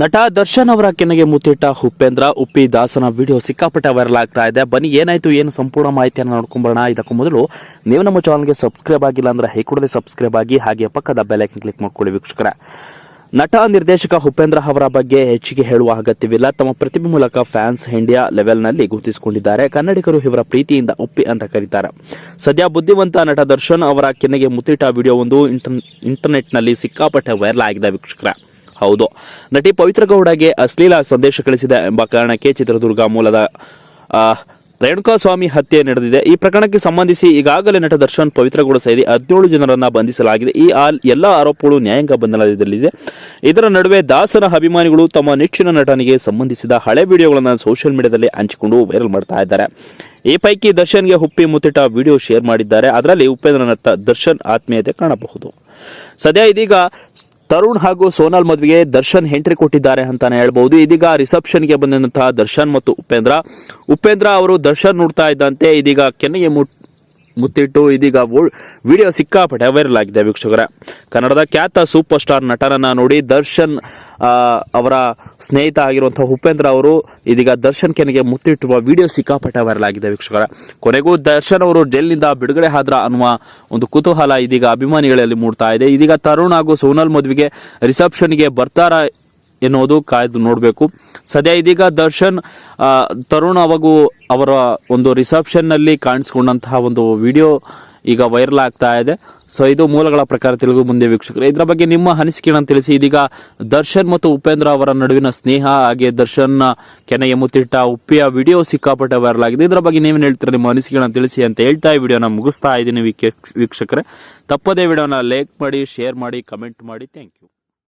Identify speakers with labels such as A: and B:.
A: ನಟ ದರ್ಶನ್ ಅವರ ಕೆನೆಗೆ ಮುತ್ತಿಟ್ಟ ಉಪೇಂದ್ರ, ಉಪ್ಪಿ ದಾಸನ ವಿಡಿಯೋ ಸಿಕ್ಕಾಪಟ್ಟೆ ವೈರಲ್ ಆಗ್ತಾ ಇದೆ. ಬನ್ನಿ, ಏನಾಯ್ತು, ಏನು ಸಂಪೂರ್ಣ ಮಾಹಿತಿಯನ್ನು ನೋಡ್ಕೊಂಬರೋಣ. ಇದಕ್ಕೂ ಮೊದಲು ನೀವು ನಮ್ಮ ಚಾನಲ್ಗೆ ಸಬ್ಸ್ಕ್ರೈಬ್ ಆಗಿಲ್ಲ ಅಂದ್ರೆ ಹೈ ಸಬ್ಸ್ಕ್ರೈಬ್ ಆಗಿ, ಹಾಗೆ ಪಕ್ಕದ ಬೆಲೈಕನ್ ಕ್ಲಿಕ್ ಮಾಡ್ಕೊಳ್ಳಿ ವೀಕ್ಷಕರ. ನಟ, ನಿರ್ದೇಶಕ ಉಪೇಂದ್ರ ಅವರ ಬಗ್ಗೆ ಹೆಚ್ಚಿಗೆ ಹೇಳುವ ಅಗತ್ಯವಿಲ್ಲ. ತಮ್ಮ ಪ್ರತಿಭೆ ಮೂಲಕ ಫ್ಯಾನ್ಸ್ ಇಂಡಿಯಾ ಲೆವೆಲ್ನಲ್ಲಿ ಗುರುತಿಸಿಕೊಂಡಿದ್ದಾರೆ. ಕನ್ನಡಿಗರು ಇವರ ಪ್ರೀತಿಯಿಂದ ಉಪ್ಪಿ ಅಂತ ಕರೀತಾರೆ. ಸದ್ಯ ಬುದ್ಧಿವಂತ ನಟ ದರ್ಶನ್ ಅವರ ಕೆನೆಗೆ ಮುತ್ತಿಟ್ಟ ವಿಡಿಯೋ ಒಂದು ಇಂಟರ್ ಇಂಟರ್ನೆಟ್ನಲ್ಲಿ ಸಿಕ್ಕಾಪಟ್ಟೆ ವೈರಲ್ ಆಗಿದೆ ವೀಕ್ಷಕರ. ಹೌದು. ನಟಿ ಪವಿತ್ರ ಗೌಡಗೆ ಅಶ್ಲೀಲ ಸಂದೇಶ ಕಳಿಸಿದೆ ಎಂಬ ಕಾರಣಕ್ಕೆ ಚಿತ್ರದುರ್ಗ ಮೂಲದ ರೇಣುಕಾ ಸ್ವಾಮಿ ಹತ್ಯೆ ನಡೆದಿದೆ. ಈ ಪ್ರಕರಣಕ್ಕೆ ಸಂಬಂಧಿಸಿ ಈಗಾಗಲೇ ನಟ ದರ್ಶನ್ ಪವಿತ್ರ ಗೌಡ ಸೇರಿ ಹದಿನೇಳು ಜನರನ್ನ ಬಂಧಿಸಲಾಗಿದೆ. ಈ ಎಲ್ಲ ಆರೋಪಗಳು ನ್ಯಾಯಾಂಗ ಬಂಧನದಲ್ಲಿದೆ. ಇದರ ನಡುವೆ ದಾಸನ ಅಭಿಮಾನಿಗಳು ತಮ್ಮ ನೆಚ್ಚಿನ ನಟನಿಗೆ ಸಂಬಂಧಿಸಿದ ಹಳೆ ವಿಡಿಯೋಗಳನ್ನು ಸೋಷಿಯಲ್ ಮೀಡಿಯಾದಲ್ಲಿ ಹಂಚಿಕೊಂಡು ವೈರಲ್ ಮಾಡ್ತಾ ಇದ್ದಾರೆ. ಈ ಪೈಕಿ ದರ್ಶನ್ಗೆ ಹುಪ್ಪಿ ಮುತ್ತಿಟ್ಟ ವಿಡಿಯೋ ಶೇರ್ ಮಾಡಿದ್ದಾರೆ. ಅದರಲ್ಲಿ ಉಪೇಂದ್ರ ನಟ ದರ್ಶನ್ ಆತ್ಮೀಯತೆ ಕಾಣಬಹುದು. ಸದ್ಯ ಇದೀಗ ತರುಣ್ ಹಾಗೂ ಸೋನಾಲ್ ಮದುವೆಗೆ ದರ್ಶನ್ ಎಂಟ್ರಿ ಕೊಟ್ಟಿದ್ದಾರೆ ಅಂತಾನೆ ಹೇಳ್ಬಹುದು ಇದೀಗ ರಿಸೆಪ್ಷನ್ಗೆ ಬಂದಂತಹ ದರ್ಶನ್ ಮತ್ತು ಉಪೇಂದ್ರ. ಉಪೇಂದ್ರ ಅವರು ದರ್ಶನ್ ನೋಡ್ತಾ ಇದ್ದಂತೆ ಇದೀಗ ಕೆನ್ನೆಗೆ ಮುಟ್ ಮುತ್ತಿಟ್ಟು ಇದೀಗ ವಿಡಿಯೋ ಸಿಕ್ಕಾಪಟ್ಟೆ ವೈರಲ್ ಆಗಿದೆ ವೀಕ್ಷಕರ. ಕನ್ನಡದ ಖ್ಯಾತ ಸೂಪರ್ ಸ್ಟಾರ್ ನಟನನ್ನ ನೋಡಿ ದರ್ಶನ್ ಅವರ ಸ್ನೇಹಿತ ಆಗಿರುವಂಥ ಉಪೇಂದ್ರ ಅವರು ಇದೀಗ ದರ್ಶನ್ ಕೆನೆಗೆ ಮುತ್ತಿಟ್ಟುವ ವಿಡಿಯೋ ಸಿಕ್ಕಾಪಟ್ಟೆ ವೈರಲ್ ಆಗಿದೆ ವೀಕ್ಷಕರ. ಕೊನೆಗೂ ದರ್ಶನ್ ಅವರು ಜೈಲಿನಿಂದ ಬಿಡುಗಡೆ ಆದ್ರ ಅನ್ನುವ ಒಂದು ಕುತೂಹಲ ಇದೀಗ ಅಭಿಮಾನಿಗಳಲ್ಲಿ ಮೂಡ್ತಾ ಇದೆ. ಇದೀಗ ತರುಣ್ ಹಾಗೂ ಸೋನಲ್ ಮದುವೆಗೆ ರಿಸೆಪ್ಷನ್ಗೆ ಬರ್ತಾರಾ ಎನ್ನುವುದು ಕಾಯ್ದು ನೋಡಬೇಕು. ಸದ್ಯ ಇದೀಗ ದರ್ಶನ್ ತರುಣ್ ಅವಾಗೂ ಅವರ ಒಂದು ರಿಸೆಪ್ಷನ್ನಲ್ಲಿ ಕಾಣಿಸ್ಕೊಂಡಂತಹ ಒಂದು ವಿಡಿಯೋ ಈಗ ವೈರಲ್ ಆಗ್ತಾ ಇದೆ. ಸೊ ಇದು ಮೂಲಗಳ ಪ್ರಕಾರ ತೆಲುಗು ಮುಂದೆ ವೀಕ್ಷಕರು. ಇದರ ಬಗ್ಗೆ ನಿಮ್ಮ ಅನಿಸಿಕೆಗಳನ್ನು ತಿಳಿಸಿ. ಇದೀಗ ದರ್ಶನ್ ಮತ್ತು ಉಪೇಂದ್ರ ಅವರ ನಡುವಿನ ಸ್ನೇಹ, ಹಾಗೆ ದರ್ಶನ್ ಕೆನೆಗೆ ಮುತ್ತಿಟ್ಟ ಉಪ್ಪಿಯ ವಿಡಿಯೋ ಸಿಕ್ಕಾಪಟ್ಟೆ ವೈರಲ್ ಆಗಿದೆ. ಇದರ ಬಗ್ಗೆ ನೀವೇನು ಹೇಳ್ತೀರಾ? ನಿಮ್ಮ ಅನಿಸಿಕೆಗಳನ್ನು ತಿಳಿಸಿ ಅಂತ ಹೇಳ್ತಾ ಈ ವಿಡಿಯೋನ ಮುಗಿಸ್ತಾ ಇದ್ದೀನಿ ವೀಕ್ಷ- ವೀಕ್ಷಕರೇ. ತಪ್ಪದೇ ವಿಡಿಯೋನ ಲೈಕ್ ಮಾಡಿ ಶೇರ್ ಮಾಡಿ ಕಮೆಂಟ್ ಮಾಡಿ. Thank you